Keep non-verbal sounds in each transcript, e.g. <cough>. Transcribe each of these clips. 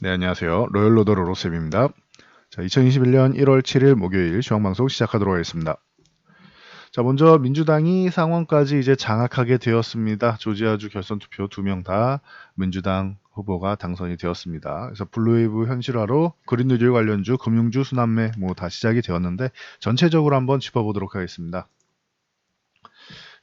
네, 안녕하세요. 로열로더 로로쌤입니다. 자, 2021년 1월 7일 목요일 중앙방송 시작하도록 하겠습니다. 자, 먼저 민주당이 상원까지 이제 장악하게 되었습니다. 조지아주 결선 투표 두 명 다 민주당 후보가 당선이 되었습니다. 그래서 블루웨이브 현실화로 그린뉴딜 관련주, 금융주 순환매 뭐 다 시작이 되었는데 전체적으로 한번 짚어보도록 하겠습니다.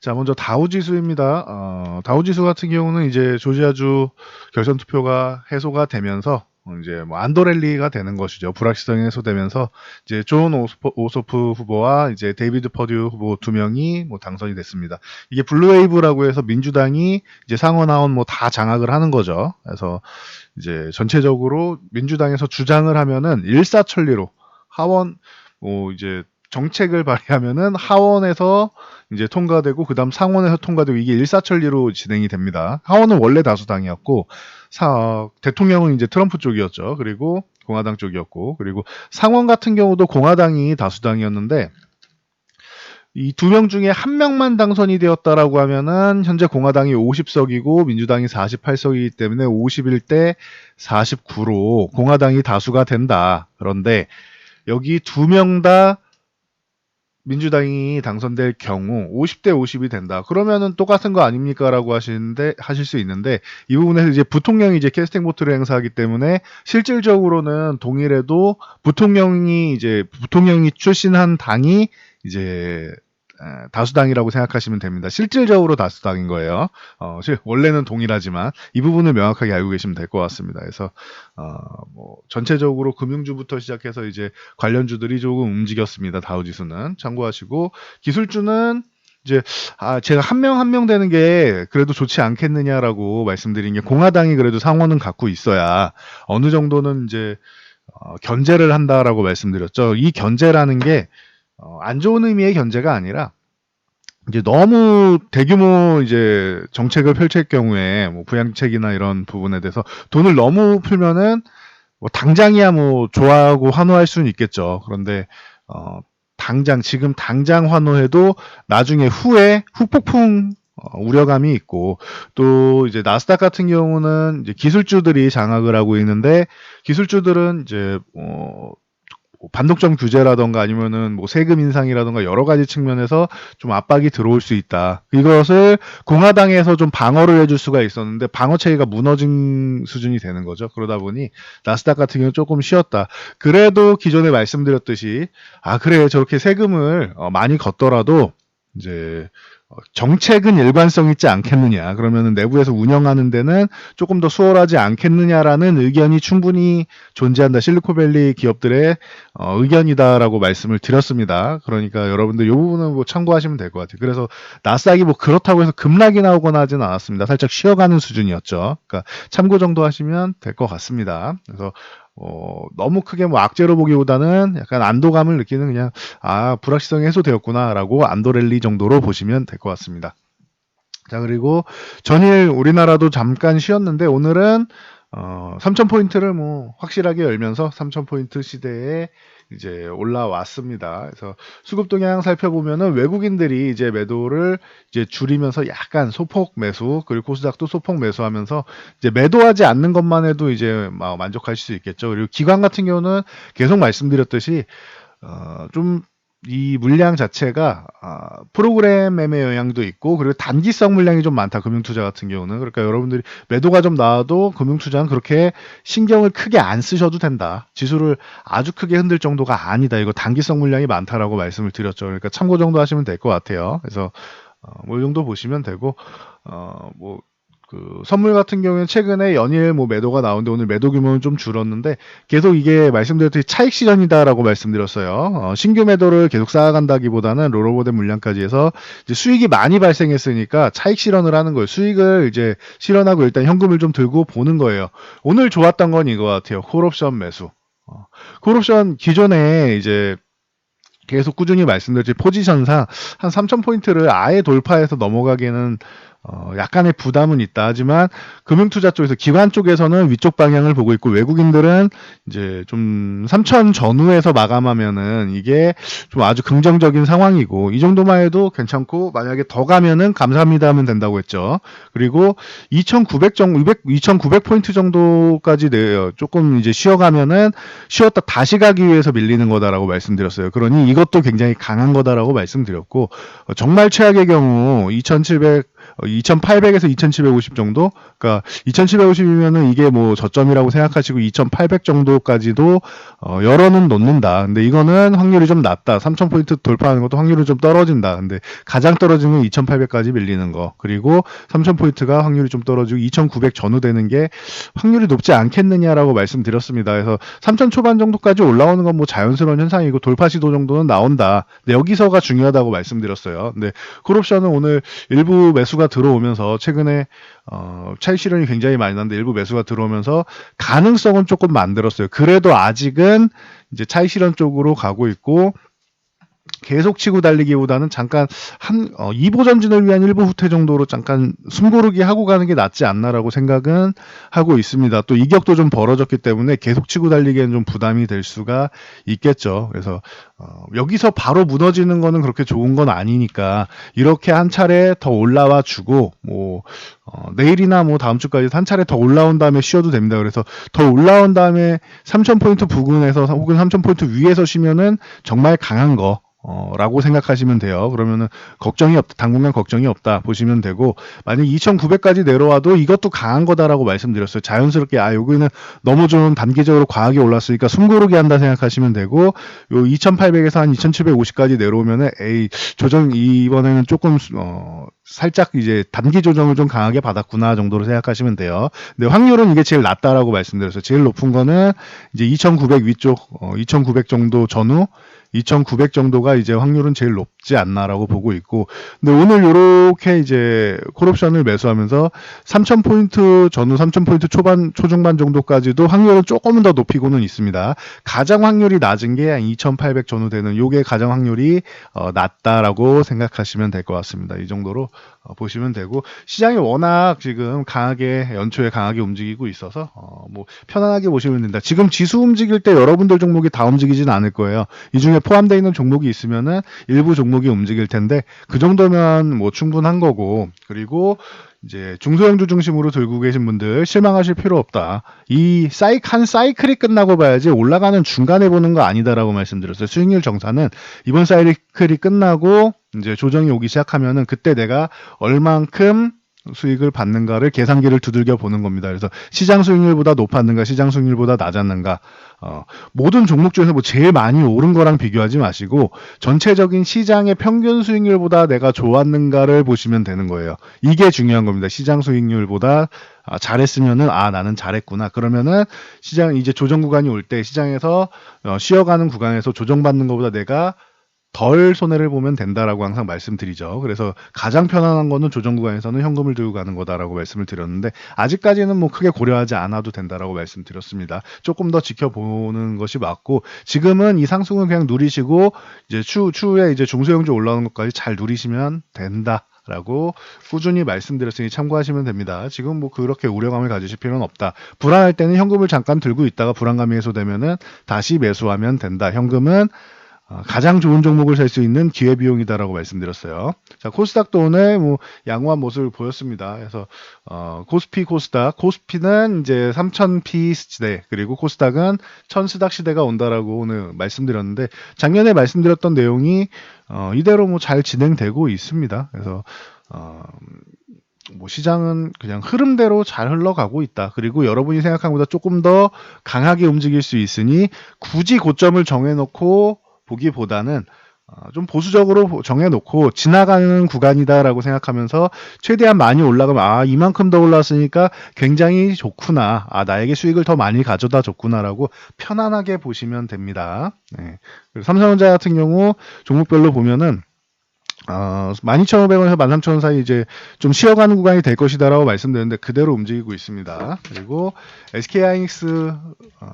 자, 먼저 다우 지수입니다. 어, 다우 지수 같은 경우는 이제 조지아주 결선 투표가 해소가 되면서 어, 이제 뭐 안도렐리가 되는 것이죠. 불확실성이 해소되면서 이제 존 오스포, 오소프 후보와 이제 데이비드 퍼듀 후보 두 명이 뭐 당선이 됐습니다. 이게 블루웨이브라고 해서 민주당이 이제 상원 하원 뭐 다 장악을 하는 거죠. 그래서 이제 전체적으로 민주당에서 주장을 하면은 일사천리로 하원 뭐 이제 정책을 발의하면은 하원에서 이제 통과되고 그다음 상원에서 통과되고 이게 일사천리로 진행이 됩니다. 하원은 원래 다수당이었고 사, 대통령은 이제 트럼프 쪽이었죠. 그리고 공화당 쪽이었고 그리고 상원 같은 경우도 공화당이 다수당이었는데 이 두 명 중에 한 명만 당선이 되었다라고 하면은 현재 공화당이 50석이고 민주당이 48석이기 때문에 51대 49로 공화당이 다수가 된다. 그런데 여기 두 명 다 민주당이 당선될 경우 50대 50이 된다. 그러면은 똑같은 거 아닙니까라고 하시는데 하실 수 있는데 이 부분에서 이제 부통령이 이제 캐스팅 보트를 행사하기 때문에 실질적으로는 동일해도 부통령이 이제 부통령이 출신한 당이 이제 에, 다수당이라고 생각하시면 됩니다. 실질적으로 다수당인 거예요. 어, 실- 원래는 동일하지만 이 부분을 명확하게 알고 계시면 될 것 같습니다. 그래서 어, 뭐 전체적으로 금융주부터 시작해서 이제 관련주들이 조금 움직였습니다. 다우지수는 참고하시고 기술주는 이제 아 제가 한 명 한 명 되는 게 그래도 좋지 않겠느냐라고 말씀드린 게 공화당이 그래도 상원은 갖고 있어야 어느 정도는 이제 어, 견제를 한다라고 말씀드렸죠. 이 견제라는 게 어, 안 좋은 의미의 견제가 아니라 이제 너무 대규모 이제 정책을 펼칠 경우에 뭐 부양책이나 이런 부분에 대해서 돈을 너무 풀면은 뭐 당장이야 뭐 좋아하고 환호할 수는 있겠죠. 그런데 어 당장 지금 당장 환호해도 나중에 후에 후폭풍 어, 우려감이 있고 또 이제 나스닥 같은 경우는 이제 기술주들이 장악을 하고 있는데 기술주들은 이제 어뭐 반독점 규제라던가 아니면은 뭐 세금 인상이라던가 여러 가지 측면에서 좀 압박이 들어올 수 있다. 이것을 공화당에서 좀 방어를 해줄 수가 있었는데 방어 체계가 무너진 수준이 되는 거죠. 그러다 보니 나스닥 같은 경우는 조금 쉬었다. 그래도 기존에 말씀드렸듯이 아 그래 저렇게 세금을 어, 많이 걷더라도 이제 어, 정책은 일관성 있지 않겠느냐. 그러면은 내부에서 운영하는 데는 조금 더 수월하지 않겠느냐라는 의견이 충분히 존재한다. 실리콘밸리 기업들의 어, 의견이다라고 말씀을 드렸습니다. 그러니까 여러분들 이 부분은 뭐 참고하시면 될 것 같아요. 그래서 나스닥이 뭐 그렇다고 해서 급락이 나오거나 하진 않았습니다. 살짝 쉬어가는 수준이었죠. 그러니까 참고 정도 하시면 될 것 같습니다. 그래서 어, 너무 크게 뭐 악재로 보기보다는 약간 안도감을 느끼는 그냥 아 불확실성이 해소되었구나라고 안도랠리 정도로 보시면 될 것 같습니다. 자 그리고 전일 우리나라도 잠깐 쉬었는데 오늘은 어, 3,000포인트를 뭐 확실하게 열면서 3,000포인트 시대에 이제 올라왔습니다. 그래서 수급 동향 살펴보면은 외국인들이 이제 매도를 이제 줄이면서 약간 소폭 매수 그리고 코스닥도 소폭 매수하면서 이제 매도하지 않는 것만 해도 이제 막 만족하실 수 있겠죠. 그리고 기관 같은 경우는 계속 말씀드렸듯이 어, 좀 이 물량 자체가 아, 프로그램 매매 영향도 있고 그리고 단기성 물량이 좀 많다 금융투자 같은 경우는. 그러니까 여러분들이 매도가 좀 나와도 금융투자는 그렇게 신경을 크게 안 쓰셔도 된다. 지수를 아주 크게 흔들 정도가 아니다. 이거 단기성 물량이 많다라고 말씀을 드렸죠. 그러니까 참고 정도 하시면 될 것 같아요. 그래서 어, 뭐이 정도 보시면 되고 어뭐 그 선물 같은 경우에는 최근에 연일 뭐 매도가 나오는데 오늘 매도 규모는 좀 줄었는데 계속 이게 말씀드렸듯이 차익 실현이다라고 말씀드렸어요. 어, 신규 매도를 계속 쌓아간다기보다는 롤오버된 물량까지 해서 수익이 많이 발생했으니까 차익 실현을 하는 거예요. 수익을 이제 실현하고 일단 현금을 좀 들고 보는 거예요. 오늘 좋았던 건 이거 같아요. 콜옵션 매수. 어, 콜옵션 기존에 이제 계속 꾸준히 말씀드렸지 포지션상 한 3,000포인트를 아예 돌파해서 넘어가기에는 어, 약간의 부담은 있다. 하지만 금융투자 쪽에서 기관 쪽에서는 위쪽 방향을 보고 있고 외국인들은 이제 좀 3천 전후에서 마감하면은 이게 좀 아주 긍정적인 상황이고 이 정도만 해도 괜찮고 만약에 더 가면은 감사합니다 하면 된다고 했죠. 그리고 2,900 정도, 200, 2,900 포인트 정도까지 내 조금 이제 쉬어가면은 쉬었다 다시 가기 위해서 밀리는 거다라고 말씀드렸어요. 그러니 이것도 굉장히 강한 거다라고 말씀드렸고 어, 정말 최악의 경우 2,700 어, 2,800에서 2,750 정도? 그러니까 2,750이면은 이게 뭐 저점이라고 생각하시고 2,800 정도까지도 어, 열어는 놓는다. 근데 이거는 확률이 좀 낮다. 3,000포인트 돌파하는 것도 확률이 좀 떨어진다. 근데 가장 떨어지는 건 2,800까지 밀리는 거. 그리고 3,000포인트가 확률이 좀 떨어지고 2,900 전후 되는 게 확률이 높지 않겠느냐라고 말씀드렸습니다. 그래서 3,000 초반 정도까지 올라오는 건 뭐 자연스러운 현상이고 돌파 시도 정도는 나온다. 근데 여기서가 중요하다고 말씀드렸어요. 근데 콜옵션은 오늘 일부 매수가 들어오면서 최근에 어, 차익 실현이 굉장히 많이 났는데 일부 매수가 들어오면서 가능성은 조금 만들었어요. 그래도 아직은 이제 차익 실현 쪽으로 가고 있고 계속 치고 달리기보다는 잠깐 한 어, 2보 전진을 위한 1보 후퇴 정도로 잠깐 숨고르기 하고 가는 게 낫지 않나라고 생각은 하고 있습니다. 또 이격도 좀 벌어졌기 때문에 계속 치고 달리기에는 좀 부담이 될 수가 있겠죠. 그래서 어, 여기서 바로 무너지는 거는 그렇게 좋은 건 아니니까 이렇게 한 차례 더 올라와 주고 뭐 어, 내일이나 뭐 다음 주까지 한 차례 더 올라온 다음에 쉬어도 됩니다. 그래서 더 올라온 다음에 3,000포인트 부근에서 혹은 3,000포인트 위에서 쉬면은 정말 강한 거 어, 라고 생각하시면 돼요. 그러면은 걱정이 없다. 당분간 걱정이 없다. 보시면 되고, 만약 2,900까지 내려와도 이것도 강한 거다라고 말씀드렸어요. 자연스럽게, 아, 여기는 너무 좀 단기적으로 과하게 올랐으니까 숨 고르게 한다 생각하시면 되고, 요 2,800에서 한 2,750까지 내려오면은, 에이, 조정, 이번에는 조금, 어, 살짝 이제 단기 조정을 좀 강하게 받았구나 정도로 생각하시면 돼요. 근데 확률은 이게 제일 낮다라고 말씀드렸어요. 제일 높은 거는 이제 2,900 위쪽, 어, 2,900 정도 전후, 2,900 정도가 이제 확률은 제일 높지 않나라고 보고 있고, 근데 오늘 요렇게 이제 콜옵션을 매수하면서 3,000포인트 전후 3,000포인트 초반, 초중반 정도까지도 확률은 조금은 더 높이고는 있습니다. 가장 확률이 낮은 게한2,800 전후 되는 요게 가장 확률이 어, 낮다라고 생각하시면 될 것 같습니다. 이 정도로 어, 보시면 되고 시장이 워낙 지금 강하게 연초에 강하게 움직이고 있어서 어, 뭐 편안하게 보시면 된다. 지금 지수 움직일 때 여러분들 종목이 다 움직이진 않을 거예요. 이 중에 포함되어 있는 종목이 있으면은 일부 종목이 움직일 텐데 그 정도면 뭐 충분한 거고 그리고 이제 중소형주 중심으로 들고 계신 분들 실망하실 필요 없다. 이 사이 한 사이클이 끝나고 봐야지 올라가는 중간에 보는 거 아니다라고 말씀드렸어요. 수익률 정산은 이번 사이클이 끝나고 이제 조정이 오기 시작하면은 그때 내가 얼만큼 수익을 받는가를 계산기를 두들겨 보는 겁니다. 그래서 시장 수익률보다 높았는가, 시장 수익률보다 낮았는가, 어, 모든 종목 중에서 뭐 제일 많이 오른 거랑 비교하지 마시고 전체적인 시장의 평균 수익률보다 내가 좋았는가를 보시면 되는 거예요. 이게 중요한 겁니다. 시장 수익률보다 아, 잘했으면은 아 나는 잘했구나. 그러면은 시장 이제 조정 구간이 올 때 시장에서 어, 쉬어가는 구간에서 조정받는 것보다 내가 덜 손해를 보면 된다라고 항상 말씀드리죠. 그래서 가장 편안한 거는 조정 구간에서는 현금을 들고 가는 거다라고 말씀을 드렸는데 아직까지는 뭐 크게 고려하지 않아도 된다라고 말씀드렸습니다. 조금 더 지켜보는 것이 맞고 지금은 이 상승을 그냥 누리시고 이제 추 추후에 이제 중소형주 올라오는 것까지 잘 누리시면 된다. 라고 꾸준히 말씀드렸으니 참고하시면 됩니다. 지금 뭐 그렇게 우려감을 가지실 필요는 없다. 불안할 때는 현금을 잠깐 들고 있다가 불안감이 해소되면은 다시 매수하면 된다. 현금은 어, 가장 좋은 종목을 살 수 있는 기회 비용이다라고 말씀드렸어요. 자, 코스닥도 오늘 뭐 양호한 모습을 보였습니다. 그래서 어, 코스피, 코스닥, 코스피는 이제 3000P 시대 그리고 코스닥은 1000스닥 시대가 온다라고 오늘 말씀드렸는데 작년에 말씀드렸던 내용이 어, 이대로 뭐 잘 진행되고 있습니다. 그래서 어, 뭐 시장은 그냥 흐름대로 잘 흘러가고 있다. 그리고 여러분이 생각한 것보다 조금 더 강하게 움직일 수 있으니 굳이 고점을 정해놓고 보기보다는 어, 좀 보수적으로 정해놓고 지나가는 구간이다라고 생각하면서 최대한 많이 올라가면 아 이만큼 더 올랐으니까 굉장히 좋구나 아 나에게 수익을 더 많이 가져다 줬구나라고 편안하게 보시면 됩니다. 네. 삼성전자 같은 경우 종목별로 보면은 어, 12,500원에서 13,000원 사이 이제 좀 쉬어가는 구간이 될 것이다라고 말씀드렸는데 그대로 움직이고 있습니다. 그리고 SK 하이닉스 어,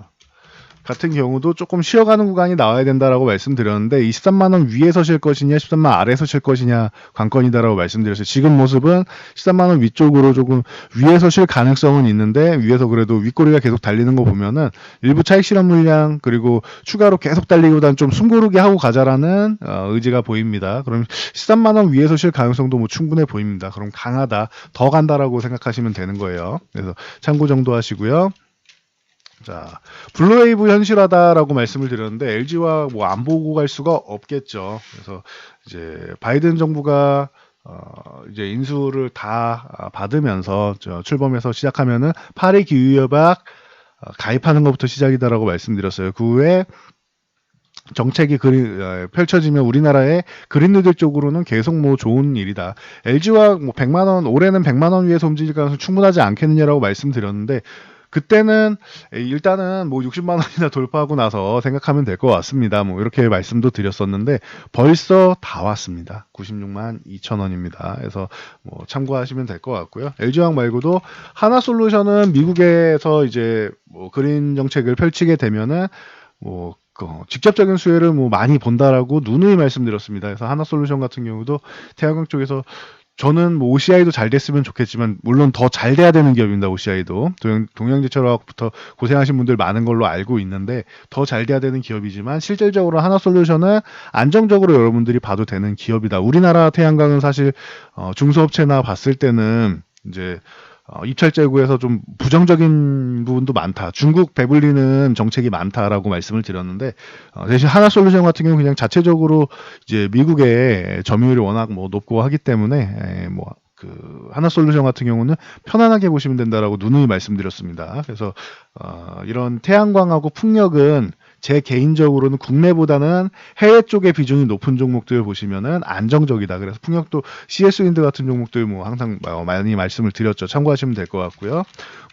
같은 경우도 조금 쉬어가는 구간이 나와야 된다라고 말씀드렸는데 23만 원 위에서 실 것이냐 13만 아래에서 실 것이냐 관건이다라고 말씀드렸어요. 지금 모습은 13만 원 위쪽으로 조금 위에서 실 가능성은 있는데 위에서 그래도 윗꼬리가 계속 달리는 거 보면은 일부 차익 실현 물량 그리고 추가로 계속 달리기보다는 좀 숨고르게 하고 가자라는 어, 의지가 보입니다. 그럼 13만 원 위에서 실 가능성도 뭐 충분해 보입니다. 그럼 강하다, 더 간다라고 생각하시면 되는 거예요. 그래서 참고 정도 하시고요. 자, 블루웨이브 현실화다라고 말씀을 드렸는데 LG와 뭐 안 보고 갈 수가 없겠죠. 그래서 이제 바이든 정부가 어, 이제 인수를 다 아, 받으면서 저 출범해서 시작하면은 파리 기후 협약 어, 가입하는 것부터 시작이다라고 말씀드렸어요. 그 후에 정책이 그리, 어, 펼쳐지면 우리나라의 그린뉴딜 쪽으로는 계속 뭐 좋은 일이다. LG와 뭐 100만 원 올해는 100만 원 위에서 움직일 가능성 충분하지 않겠느냐라고 말씀드렸는데 그때는 일단은 뭐 60만 원이나 돌파하고 나서 생각하면 될 것 같습니다. 뭐 이렇게 말씀도 드렸었는데 벌써 다 왔습니다. 96만 2천 원입니다. 그래서 뭐 참고하시면 될 것 같고요. LG화학 말고도 하나솔루션은 미국에서 이제 뭐 그린 정책을 펼치게 되면은 뭐그 직접적인 수혜를 뭐 많이 본다라고 누누이 말씀드렸습니다. 그래서 하나솔루션 같은 경우도 태양광 쪽에서 저는 뭐 OCI도 잘 됐으면 좋겠지만 물론 더 잘 돼야 되는 기업입니다. OCI도 동양, 동양제철화학부터 고생하신 분들 많은 걸로 알고 있는데 더 잘 돼야 되는 기업이지만 실질적으로 하나솔루션은 안정적으로 여러분들이 봐도 되는 기업이다. 우리나라 태양광은 사실 어, 중소업체나 봤을 때는 이제 어, 입찰 재고에서 좀 부정적인 부분도 많다. 중국 배불리는 정책이 많다라고 말씀을 드렸는데 어, 대신 하나솔루션 같은 경우 는 그냥 자체적으로 이제 미국의 점유율이 워낙 뭐 높고 하기 때문에 에, 뭐. 그 하나 솔루션 같은 경우는 편안하게 보시면 된다라고 누누이 말씀드렸습니다. 그래서 어, 이런 태양광하고 풍력은 제 개인적으로는 국내보다는 해외 쪽의 비중이 높은 종목들 보시면은 안정적이다. 그래서 풍력도 CS 윈드 같은 종목들 뭐 항상 많이 말씀을 드렸죠. 참고하시면 될 것 같고요.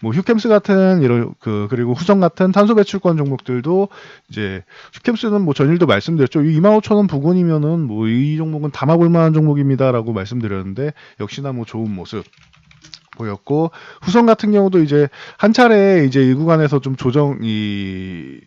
뭐 휴캠스 같은 이런 그 그리고 후성 같은 탄소 배출권 종목들도 이제 휴캠스는 뭐 전일도 말씀드렸죠. 25,000원 부근이면은 뭐 이 종목은 담아볼 만한 종목입니다라고 말씀드렸는데 역시나 뭐 좋은 모습 보였고 후성 같은 경우도 이제 한 차례 이제 이 구간에서 좀 조정이 이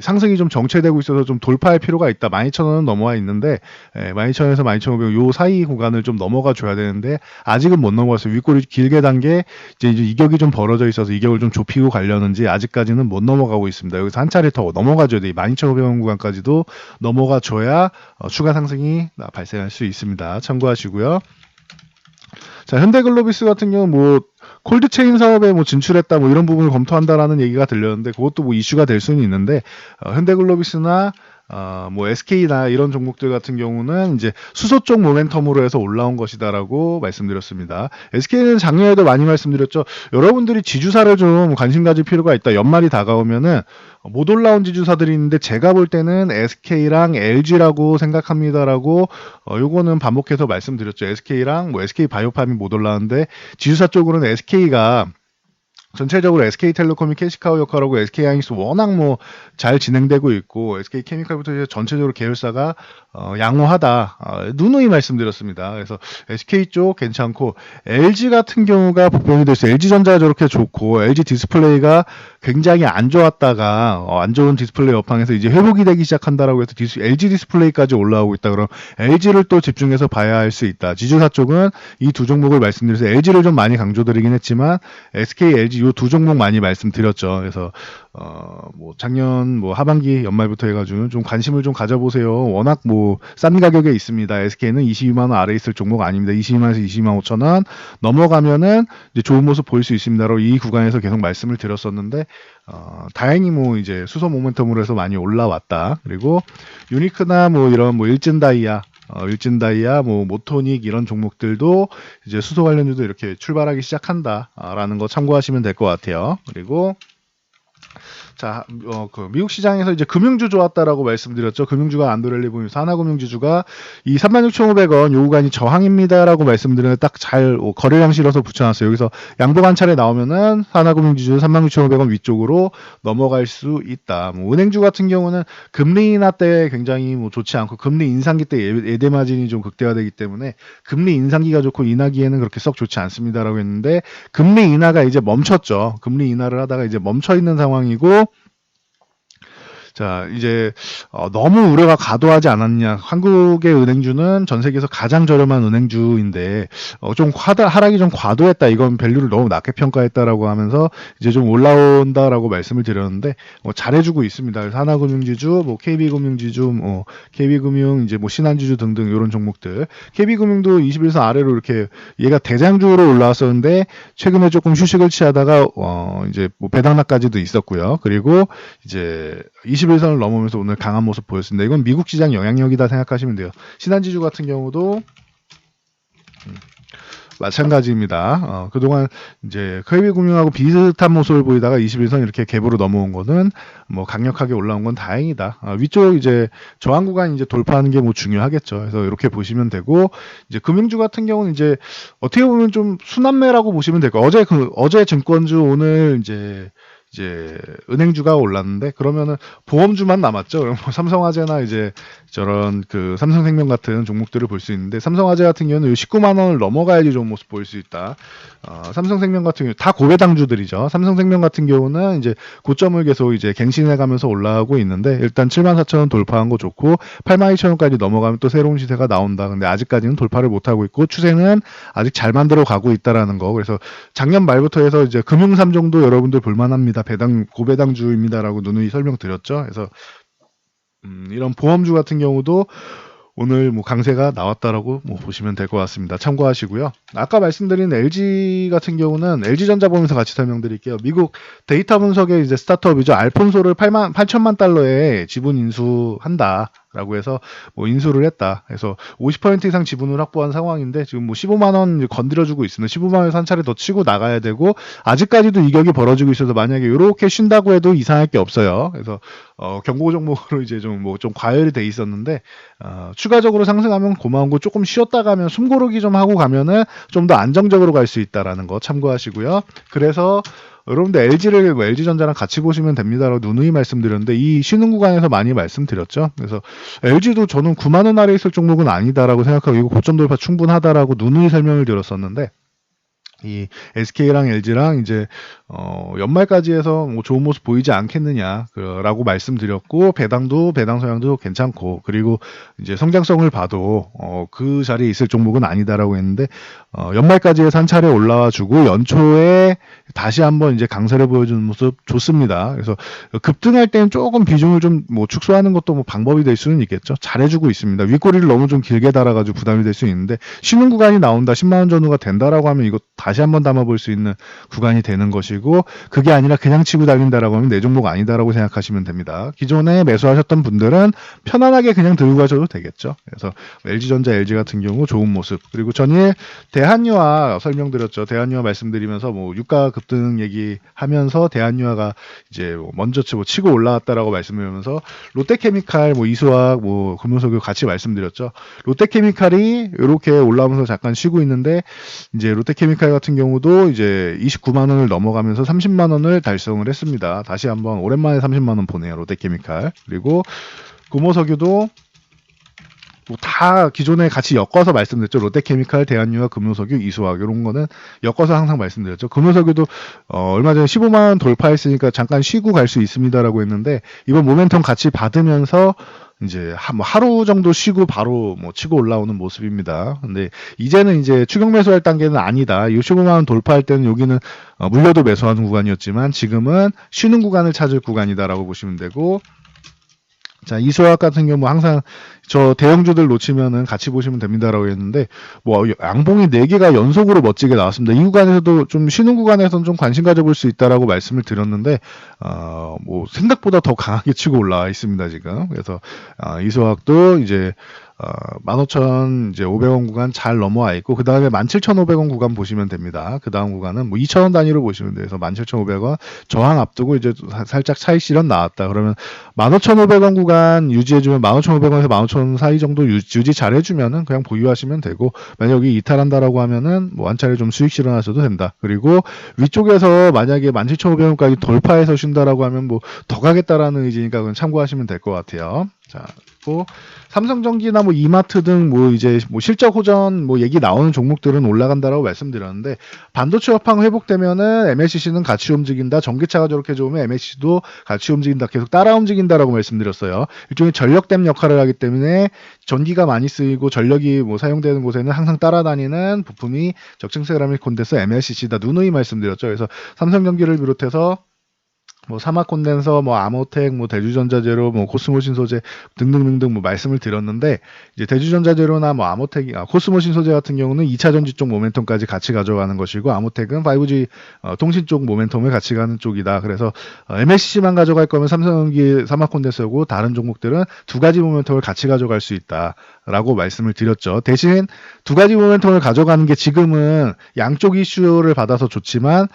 상승이 좀 정체되고 있어서 좀 돌파할 필요가 있다. 12,000원은 넘어와 있는데 예, 12,000원에서 12,500원 요 사이 구간을 좀 넘어가 줘야 되는데 아직은 못 넘어갔어요. 윗골이 길게 단게 이제, 이제 이격이 좀 벌어져 있어서 이격을 좀 좁히고 가려는지 아직까지는 못 넘어가고 있습니다. 여기서 한 차례 더 넘어가 줘야 돼. 12,500원 구간까지도 넘어가 줘야 어, 추가 상승이 발생할 수 있습니다. 참고하시고요. 자, 현대글로비스 같은 경우 뭐 콜드체인 사업에 뭐 진출했다 뭐 이런 부분을 검토한다라는 얘기가 들렸는데 그것도 뭐 이슈가 될 수는 있는데 어, 현대글로비스나 어, 뭐 SK나 이런 종목들 같은 경우는 이제 수소 쪽 모멘텀으로 해서 올라온 것이다라고 말씀드렸습니다. SK는 작년에도 많이 말씀드렸죠. 여러분들이 지주사를 좀 관심 가질 필요가 있다. 연말이 다가오면은 못 올라온 지주사들이 있는데 제가 볼 때는 SK랑 LG라고 생각합니다라고 어, 요거는 반복해서 말씀드렸죠. SK랑 뭐 SK 바이오팜이 못 올라왔는데 지주사 쪽으로는 SK가 전체적으로 SK텔레콤이 캐시카우 역할하고 SK하이닉스 워낙 뭐 잘 진행되고 있고 SK케미칼부터 이제 전체적으로 계열사가 어, 양호하다 어, 누누이 말씀드렸습니다. 그래서 SK 쪽 괜찮고 LG 같은 경우가 복병이 됐어요. LG전자가 저렇게 좋고 LG 디스플레이가 굉장히 안 좋았다가 어, 안 좋은 디스플레이 업황에서 이제 회복이 되기 시작한다라고 해서 디스, LG 디스플레이까지 올라오고 있다. 그럼 LG를 또 집중해서 봐야 할 수 있다. 지주사 쪽은 이 두 종목을 말씀드려서 LG를 좀 많이 강조드리긴 했지만 SK, LG 요두 종목 많이 말씀드렸죠. 그래서 어, 뭐 작년 뭐 하반기 연말부터 해가지고 좀 관심을 좀 가져보세요. 워낙 뭐 싼 가격에 있습니다. SK는 22만 원 아래 있을 종목 아닙니다. 22만에서 22만 5천 원 넘어가면은 이제 좋은 모습 보일 수 있습니다로 이 구간에서 계속 말씀을 드렸었는데 어, 다행히 뭐 이제 수소 모멘텀으로 해서 많이 올라왔다. 그리고 유니크나 뭐 이런 뭐 일진 다이아 어, 일진다이아, 뭐 모토닉 이런 종목들도 이제 수소 관련주도 이렇게 출발하기 시작한다라는 거 참고하시면 될 것 같아요. 그리고 자, 어, 그 미국 시장에서 이제 금융주 좋았다라고 말씀드렸죠. 금융주가 안도렐리 보면서 하나금융지주가 이 36,500원 요 구간이 저항입니다라고 말씀드렸는데 딱 잘 거래량 실어서 붙여놨어요. 여기서 양봉 한 차례 나오면은 하나금융지주 36,500원 위쪽으로 넘어갈 수 있다. 뭐 은행주 같은 경우는 금리 인하 때 굉장히 뭐 좋지 않고 금리 인상기 때 예- 예대 마진이 좀 극대화되기 때문에 금리 인상기가 좋고 인하기에는 그렇게 썩 좋지 않습니다라고 했는데 금리 인하가 이제 멈췄죠. 금리 인하를 하다가 이제 멈춰 있는 상황 이고 자, 이제 어, 너무 우려가 과도하지 않았냐. 한국의 은행주는 전 세계에서 가장 저렴한 은행주인데 어, 좀 하다, 하락이 좀 과도했다. 이건 밸류를 너무 낮게 평가했다라고 하면서 이제 좀 올라온다라고 말씀을 드렸는데 어, 잘해주고 있습니다. 하나금융지주, 뭐 KB금융지주, 뭐 KB금융, 이제 뭐 신한지주 등등 이런 종목들. KB금융도 21선 아래로 이렇게 얘가 대장주로 올라왔었는데 최근에 조금 휴식을 취하다가 어, 이제 뭐 배당락까지도 있었고요. 그리고 이제 21선을 넘으면서 오늘 강한 모습 보였습니다. 이건 미국 시장 영향력이다 생각하시면 돼요. 신한지주 같은 경우도 음, 마찬가지입니다. 어, 그동안 이제 KB금융하고 비슷한 모습을 보이다가 21선 이렇게 갭으로 넘어온 거는 뭐 강력하게 올라온 건 다행이다. 어, 위쪽 이제 저항 구간 이제 돌파하는 게 뭐 중요하겠죠. 그래서 이렇게 보시면 되고 이제 금융주 같은 경우는 이제 어떻게 보면 좀 순환매라고 보시면 될 거예요. 어제 그 어제 증권주 오늘 이제 이제 은행주가 올랐는데 그러면은 보험주만 남았죠. 그럼 뭐 삼성화재나 이제 저런 그 삼성생명 같은 종목들을 볼 수 있는데 삼성화재 같은 경우는 19만 원을 넘어가야지 좋은 모습 보일 수 있다. 어, 삼성생명 같은 경우 다 고배당주들이죠. 삼성생명 같은 경우는 이제 고점을 계속 이제 갱신해 가면서 올라가고 있는데 일단 7만 4천 원 돌파한 거 좋고 8만 2천 원까지 넘어가면 또 새로운 시세가 나온다. 근데 아직까지는 돌파를 못 하고 있고 추세는 아직 잘 만들어 가고 있다라는 거. 그래서 작년 말부터 해서 이제 금융 3종도 여러분들 볼만합니다. 배당 고배당주입니다라고 누누이 설명드렸죠. 그래서 음, 이런 보험주 같은 경우도 오늘 뭐 강세가 나왔다라고 뭐 보시면 될 것 같습니다. 참고하시고요. 아까 말씀드린 LG 같은 경우는 LG전자 보면서 같이 설명드릴게요. 미국 데이터 분석의 이제 스타트업이죠. 알폰소를 8만 8천만 달러에 지분 인수한다. 라고 해서 뭐 인수를 했다. 그래서 50% 이상 지분을 확보한 상황인데 지금 뭐 15만 원 건드려주고 있습니다. 15만 원에서 한 차례 더 치고 나가야 되고 아직까지도 이격이 벌어지고 있어서 만약에 이렇게 쉰다고 해도 이상할 게 없어요. 그래서 어, 경고 종목으로 이제 좀 뭐좀 과열이 돼 있었는데 어, 추가적으로 상승하면 고마운 거 조금 쉬었다 가면 숨고르기 좀 하고 가면은 좀 더 안정적으로 갈 수 있다라는 거 참고하시고요. 그래서 여러분들 LG를 뭐 LG전자랑 같이 보시면 됩니다라고 누누이 말씀드렸는데 이 쉬는 구간에서 많이 말씀드렸죠. 그래서 LG도 저는 9만 원 아래 있을 종목은 아니다라고 생각하고 이거 고점 돌파 충분하다라고 누누이 설명을 드렸었는데 이 SK랑 LG랑 이제 어 연말까지 해서 뭐 좋은 모습 보이지 않겠느냐라고 말씀드렸고 배당도 배당 성향도 괜찮고 그리고 이제 성장성을 봐도 어 그 자리에 있을 종목은 아니다라고 했는데 어 연말까지 해서 한 차례 올라와 주고 연초에 다시 한번 이제 강세를 보여주는 모습 좋습니다. 그래서 급등할 때는 조금 비중을 좀 뭐 축소하는 것도 뭐 방법이 될 수는 있겠죠. 잘해주고 있습니다. 윗꼬리를 너무 좀 길게 달아가지고 부담이 될 수 있는데 쉬는 구간이 나온다, 10만 원 전후가 된다라고 하면 이거 다시 한번 담아볼 수 있는 구간이 되는 것이고 그게 아니라 그냥 치고 달린다라고 하면 내 종목 아니다라고 생각하시면 됩니다. 기존에 매수하셨던 분들은 편안하게 그냥 들고 가셔도 되겠죠. 그래서 LG전자, LG 같은 경우 좋은 모습 그리고 전일 대한유화 설명드렸죠. 대한유화 말씀드리면서 뭐 유가 급등 얘기하면서 대한유화가 이제 뭐 먼저 치고 올라왔다라고 말씀드리면서 롯데케미칼 뭐 이수학 뭐 금호석유 같이 말씀드렸죠. 롯데케미칼이 이렇게 올라오면서 잠깐 쉬고 있는데 이제 롯데케미칼 같은 경우도 이제 29만 원을 넘어가면서 30만 원을 달성을 했습니다. 다시 한번 오랜만에 30만 원 보네요. 롯데케미칼. 그리고 금호석유도 뭐다 기존에 같이 엮어서 말씀드렸죠. 롯데케미칼, 대한유화, 금호석유, 이수학 이런 거는 엮어서 항상 말씀드렸죠. 금호석유도 어, 얼마 전에 15만 원 돌파했으니까 잠깐 쉬고 갈 수 있습니다라고 했는데 이번 모멘텀 같이 받으면서 이제 하, 뭐 하루 정도 쉬고 바로 뭐 치고 올라오는 모습입니다. 근데 이제는 이제 추격 매수할 단계는 아니다. 이 15만 원 돌파할 때는 여기는 어, 물려도 매수하는 구간이었지만 지금은 쉬는 구간을 찾을 구간이다라고 보시면 되고 자, 이 수학 같은 경우 항상 저 대형주들 놓치면은 같이 보시면 됩니다라고 했는데 뭐 양봉이 4개가 연속으로 멋지게 나왔습니다. 이 구간에서도 좀 쉬는 구간에서는 좀 관심 가져볼 수 있다라고 말씀을 드렸는데 어 뭐 생각보다 더 강하게 치고 올라와 있습니다, 지금. 그래서 어, 이수학도 이제 어, 15,000 이제 500원 구간 잘 넘어와 있고 그 다음에 17,500원 구간 보시면 됩니다. 그 다음 구간은 뭐 2,000원 단위로 보시면 돼서 17,500원 저항 앞두고 이제 살짝 차익 실현 나왔다. 그러면 15,500원 구간 유지해주면 15,500원에서 15,000원 사이 정도 유지 잘 해주면은 그냥 보유하시면 되고 만약 여기 이탈한다라고 하면은 뭐한 차례 좀 수익 실현하셔도 된다. 그리고 위쪽에서 만약에 17,500원까지 돌파해서 쉰다라고 하면 뭐 더 가겠다라는 의지니까 그건 참고하시면 될 것 같아요. 자, 또 삼성전기나 뭐 이마트 등 뭐 이제 뭐 실적 호전 뭐 얘기 나오는 종목들은 올라간다라고 말씀드렸는데 반도체 업황 회복되면은 MLCC는 같이 움직인다. 전기차가 저렇게 좋으면 MLCC도 같이 움직인다. 계속 따라 움직인다라고 말씀드렸어요. 일종의 전력댐 역할을 하기 때문에 전기가 많이 쓰이고 전력이 뭐 사용되는 곳에는 항상 따라다니는 부품이 적층 세라믹 콘덴서 MLCC다. 누누이 말씀드렸죠. 그래서 삼성전기를 비롯해서 뭐 사막 콘덴서, 뭐 아모텍, 뭐 대주전자재료, 뭐 코스모 신소재 등등등등 뭐 말씀을 드렸는데 이제 대주전자재료나 뭐 아모텍, 아, 코스모 신소재 같은 경우는 2차 전지 쪽 모멘텀까지 같이 가져가는 것이고 아모텍은 5G 어, 통신 쪽 모멘텀을 같이 가는 쪽이다. 그래서 어, MLCC만 가져갈 거면 삼성전기 사막 콘덴서고 다른 종목들은 두 가지 모멘텀을 같이 가져갈 수 있다라고 말씀을 드렸죠. 대신 두 가지 모멘텀을 가져가는 게 지금은 양쪽 이슈를 받아서 좋지만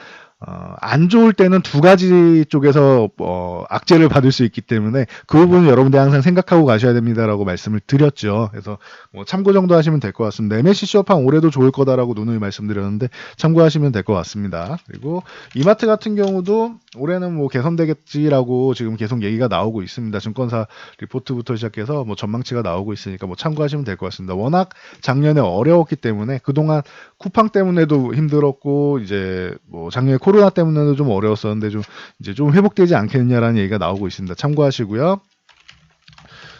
어, 안 좋을 때는 두 가지 쪽에서 어, 악재를 받을 수 있기 때문에 그 부분은 여러분들 항상 생각하고 가셔야 됩니다라고 말씀을 드렸죠. 그래서 뭐 참고 정도 하시면 될 것 같습니다. MSC 업황 올해도 좋을 거다라고 누누이 말씀드렸는데 참고하시면 될 것 같습니다. 그리고 이마트 같은 경우도 올해는 뭐 개선되겠지라고 지금 계속 얘기가 나오고 있습니다. 증권사 리포트부터 시작해서 뭐 전망치가 나오고 있으니까 뭐 참고하시면 될 것 같습니다. 워낙 작년에 어려웠기 때문에 그동안 쿠팡 때문에도 힘들었고 이제 뭐 작년에 코로나 때문에도 좀 어려웠었는데 좀 이제 좀 회복되지 않겠느냐라는 얘기가 나오고 있습니다. 참고하시고요.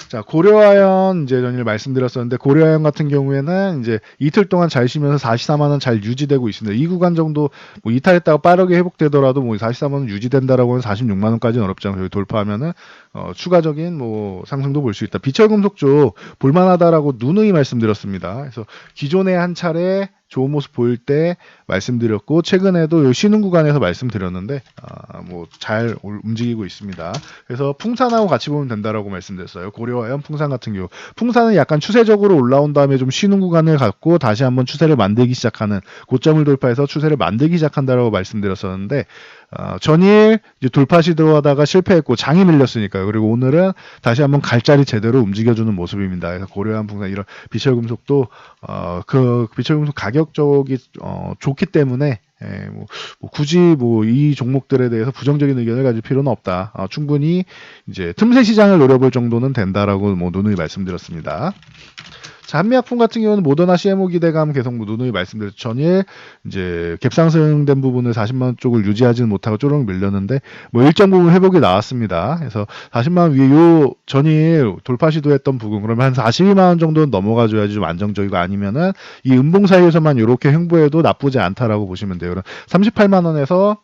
자, 고려아연 이제 전일 말씀드렸었는데 고려아연 같은 경우에는 이제 이틀 동안 잘 쉬면서 44만 원 잘 유지되고 있습니다. 이 구간 정도 뭐 이탈했다가 빠르게 회복되더라도 뭐 44만 원 유지된다라고 하면 46만 원까지는 어렵지 않고 돌파하면은 어, 추가적인 뭐 상승도 볼 수 있다. 비철금속 쪽 볼만하다라고 누누이 말씀드렸습니다. 그래서 기존에 한 차례 좋은 모습 보일 때 말씀드렸고 최근에도 요 쉬는 구간에서 말씀드렸는데 아, 뭐잘 움직이고 있습니다. 그래서 풍산하고 같이 보면 된다라고 말씀드렸어요. 고려와연 풍산 같은 경우 풍산은 약간 추세적으로 올라온 다음에 좀 쉬는 구간을 갖고 다시 한번 추세를 만들기 시작하는 고점을 돌파해서 추세를 만들기 시작한다라고 말씀드렸었는데 어, 전일 돌파 시도하다가 실패했고 장이 밀렸으니까요. 그리고 오늘은 다시 한번 갈자리 제대로 움직여주는 모습입니다. 그래서 고려한 풍산 이런 비철금속도 어, 그 비철금속 가격 쪽이 어, 좋기 때문에 예, 뭐, 뭐 굳이 뭐 이 종목들에 대해서 부정적인 의견을 가질 필요는 없다. 어, 충분히 이제 틈새 시장을 노려볼 정도는 된다라고 뭐 누누이 말씀드렸습니다. 자, 한미약품 같은 경우는 모더나 CMO 기대감 계속 뭐 누누이 말씀드렸죠. 전일 이제 갭상승된 부분을 40만 원 쪽을 유지하지는 못하고 쪼르륵 밀렸는데 뭐 일정 부분 회복이 나왔습니다. 그래서 40만 원 위에 요 전일 돌파 시도했던 부분 그러면 한 42만 원 정도는 넘어가 줘야지 좀 안정적이고 아니면은 이 음봉 사이에서만 이렇게 횡보해도 나쁘지 않다라고 보시면 돼요. 그럼 38만 원에서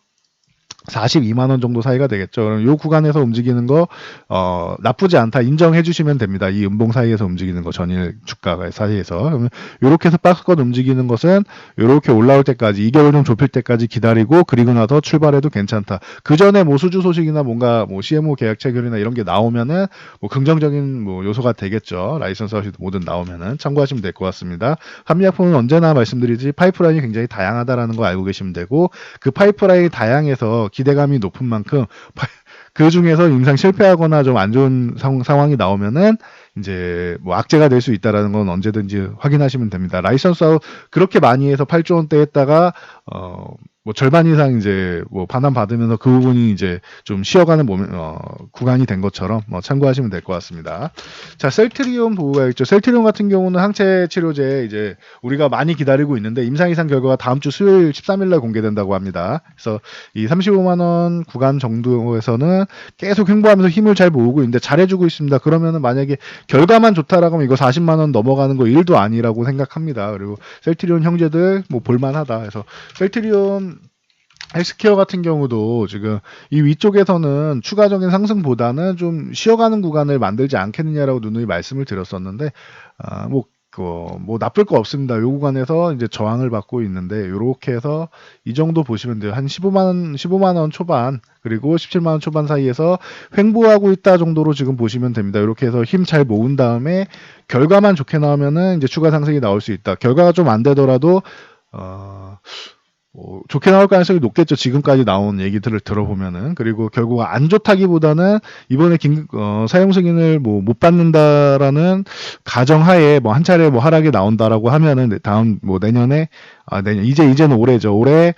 42만 원 정도 사이가 되겠죠. 그럼 요 구간에서 움직이는 거 어, 나쁘지 않다 인정해 주시면 됩니다. 이 음봉 사이에서 움직이는 거 전일 주가가 사이에서 그러면 요렇게 해서 박스권 움직이는 것은 요렇게 올라올 때까지 2개월 좀 좁힐 때까지 기다리고 그리고 나서 출발해도 괜찮다. 그 전에 뭐 수주 소식이나 뭔가 뭐 CMO 계약 체결이나 이런 게 나오면은 뭐 긍정적인 뭐 요소가 되겠죠. 라이선스 하시도 뭐든 나오면은 참고하시면 될 것 같습니다. 한미약품은 언제나 말씀드리지 파이프라인이 굉장히 다양하다라는 거 알고 계시면 되고 그 파이프라인이 다양해서 기대감이 높은 만큼 <laughs> 그 중에서 임상 실패하거나 좀 안 좋은 상 황이 나오면은 이제 뭐 악재가 될 수 있다라는 건 언제든지 확인하시면 됩니다. 라이선스 아웃 그렇게 많이 해서 8조 원대 했다가 어 뭐 절반 이상 이제 뭐 반환 받으면서 그 부분이 이제 좀 쉬어가는 몸, 어, 구간이 된 것처럼 뭐 참고하시면 될 것 같습니다. 자, 셀트리온 보고가 있죠. 셀트리온 같은 경우는 항체 치료제 이제 우리가 많이 기다리고 있는데 임상 이상 결과가 다음 주 수요일 13일 날 공개된다고 합니다. 그래서 이 35만 원 구간 정도에서는 계속 횡보하면서 힘을 잘 모으고 있는데 잘해주고 있습니다. 그러면은 만약에 결과만 좋다라고 하면 이거 40만 원 넘어가는 거 1도 아니라고 생각합니다. 그리고 셀트리온 형제들 뭐 볼만하다. 그래서 셀트리온 헬스케어 같은 경우도 지금 이 위쪽에서는 추가적인 상승보다는 좀 쉬어가는 구간을 만들지 않겠느냐라고 누누이 말씀을 드렸었는데 아, 뭐, 그, 뭐 나쁠 거 없습니다. 요 구간에서 이제 저항을 받고 있는데 요렇게 해서 이 정도 보시면 돼요. 한 15만 원, 15만 원 초반 그리고 17만 원 초반 사이에서 횡보하고 있다 정도로 지금 보시면 됩니다. 이렇게 해서 힘 잘 모은 다음에 결과만 좋게 나오면은 이제 추가 상승이 나올 수 있다. 결과가 좀 안 되더라도 어 뭐 좋게 나올 가능성이 높겠죠. 지금까지 나온 얘기들을 들어보면은 그리고 결국 안 좋다기보다는 이번에 긴, 어, 사용 승인을 뭐 못 받는다라는 가정하에 뭐 한 차례 뭐 하락이 나온다라고 하면은 다음 뭐 내년에 아 내년 이제 이제는 올해죠. 올해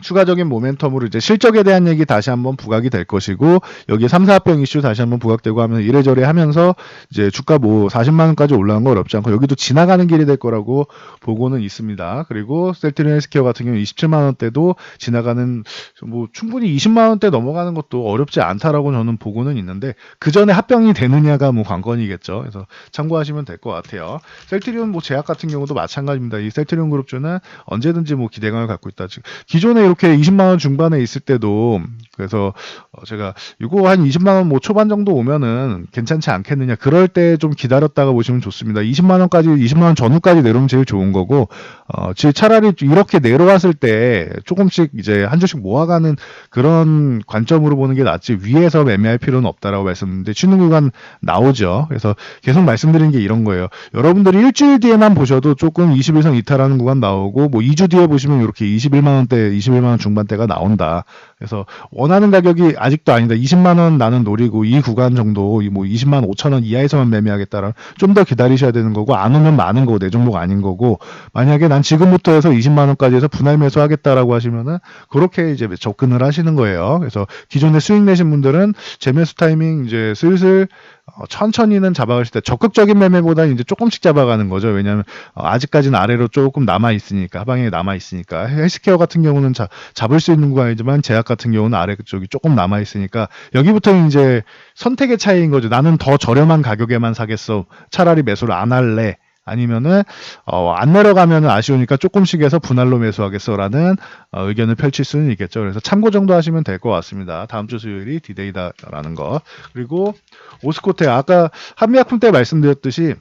추가적인 모멘텀으로 이제 실적에 대한 얘기 다시 한번 부각이 될 것이고 여기에 3, 4합병 이슈 다시 한번 부각되고 하면 이래저래 하면서 이제 주가 뭐 40만 원까지 올라간 거 어렵지 않고 여기도 지나가는 길이 될 거라고 보고는 있습니다. 그리고 셀트리온 헬스케어 같은 경우 27만 원대도 지나가는 뭐 충분히 20만 원대 넘어가는 것도 어렵지 않다라고 저는 보고는 있는데 그 전에 합병이 되느냐가 뭐 관건이겠죠. 그래서 참고하시면 될 것 같아요. 셀트리온 뭐 제약 같은 경우도 마찬가지입니다. 이 셀트리온 그룹주는 언제든지 뭐 기대감을 갖고 있다. 지금 기존에 이렇게 20만 원 중반에 있을 때도 그래서 어, 제가 이거 한 20만 원 뭐 초반 정도 오면은 괜찮지 않겠느냐. 그럴 때 좀 기다렸다가 보시면 좋습니다. 20만 원까지 20만 원 전후까지 내려오면 제일 좋은 거고 어, 지- 차라리 이렇게 내려왔을 때 조금씩 이제 한 주씩 모아가는 그런 관점으로 보는 게 낫지 위에서 매매할 필요는 없다라고 말씀드렸는데 쉬는 구간 나오죠. 그래서 계속 말씀드린 게 이런 거예요. 여러분들이 일주일 뒤에만 보셔도 조금 21선 이탈하는 구간 나오고 뭐 2주 뒤에 보시면 이렇게 21만 원대, 21만 원 중반대가 나온다. 그래서 원하는 가격이 아직도 아니다. 20만 원 나는 노리고 이 구간 정도 이뭐 20만 5천 원 이하에서만 매매하겠다라면 좀더 기다리셔야 되는 거고 안 오면 많은 거고 내 종목 아닌 거고 만약에 난 지금부터 해서 20만 원까지 해서 분할 매수하겠다라고 하시면은 그렇게 이제 접근을 하시는 거예요. 그래서 기존에 수익 내신 분들은 재매수 타이밍 이제 슬슬 어, 천천히는 잡아가실 때 적극적인 매매보다 이제 조금씩 잡아가는 거죠. 왜냐하면 어, 아직까지는 아래로 조금 남아 있으니까 하방에 남아 있으니까 헬스케어 같은 경우는 자, 잡을 수 있는 구간이지만 제약 같은 경우는 아래 쪽이 조금 남아 있으니까 여기부터 이제 선택의 차이인 거죠. 나는 더 저렴한 가격에만 사겠어. 차라리 매수를 안 할래. 아니면은 어, 안 내려가면은 아쉬우니까 조금씩 해서 분할로 매수하겠어라는 어, 의견을 펼칠 수는 있겠죠. 그래서 참고 정도 하시면 될 것 같습니다. 다음 주 수요일이 디데이다라는 거. 그리고 오스코테 아까 한미약품 때 말씀드렸듯이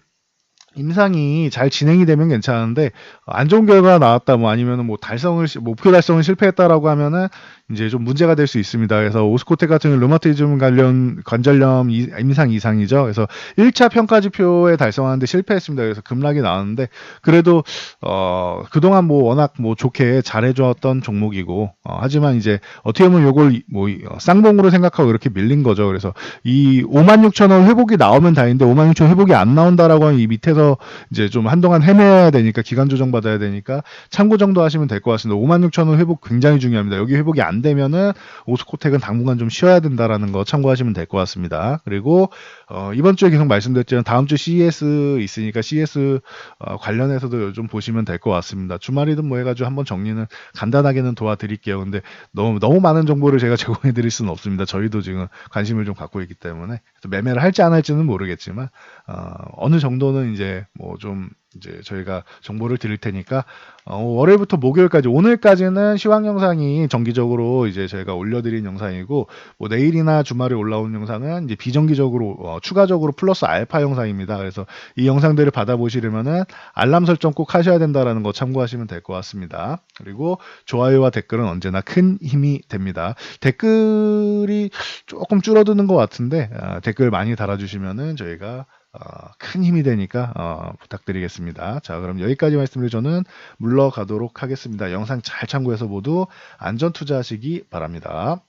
임상이 잘 진행이 되면 괜찮은데 안 좋은 결과가 나왔다 뭐 아니면은 뭐 달성을 시- 목표 달성을 실패했다라고 하면은 이제 좀 문제가 될 수 있습니다. 그래서 오스코텍 같은 경우 르마티즘 관련 관절염 이- 임상 이상이죠. 그래서 1차 평가 지표에 달성하는데 실패했습니다. 그래서 급락이 나왔는데 그래도 어 그동안 뭐 워낙 뭐 좋게 잘해줬던 종목이고 어, 하지만 이제 어떻게 보면 요걸 이- 뭐 이- 어, 쌍봉으로 생각하고 이렇게 밀린 거죠. 그래서 이 56,000원 회복이 나오면 다행인데 56,000원 회복이 안 나온다라고 하면 이 밑에서 이제 좀 한동안 헤매야 되니까 기간 조정 받아야 되니까 참고 정도 하시면 될 것 같습니다. 56,000원 회복 굉장히 중요합니다. 여기 회복이 안 되면은 오스코텍은 당분간 좀 쉬어야 된다라는 거 참고하시면 될 것 같습니다. 그리고 어, 이번 주에 계속 말씀드렸지만 다음 주 CES 있으니까 CES 어, 관련해서도 좀 보시면 될 것 같습니다. 주말이든 뭐 해가지고 한번 정리는 간단하게는 도와드릴게요. 근데 너무 너무 많은 정보를 제가 <laughs> 제공해드릴 수는 없습니다. 저희도 지금 관심을 좀 갖고 있기 때문에 매매를 할지 안 할지는 모르겠지만 어, 어느 정도는 이제 뭐 좀 이제 저희가 정보를 드릴 테니까 어, 월요일부터 목요일까지 오늘까지는 시황 영상이 정기적으로 이제 저희가 올려드린 영상이고 뭐 내일이나 주말에 올라온 영상은 이제 비정기적으로 어, 추가적으로 플러스 알파 영상입니다. 그래서 이 영상들을 받아보시려면은 알람 설정 꼭 하셔야 된다라는 거 참고하시면 될 것 같습니다. 그리고 좋아요와 댓글은 언제나 큰 힘이 됩니다. 댓글이 조금 줄어드는 것 같은데 아, 댓글 많이 달아주시면은 저희가 어, 큰 힘이 되니까 어, 부탁드리겠습니다. 자, 그럼 여기까지 말씀을 저는 물러가도록 하겠습니다. 영상 잘 참고해서 모두 안전 투자하시기 바랍니다.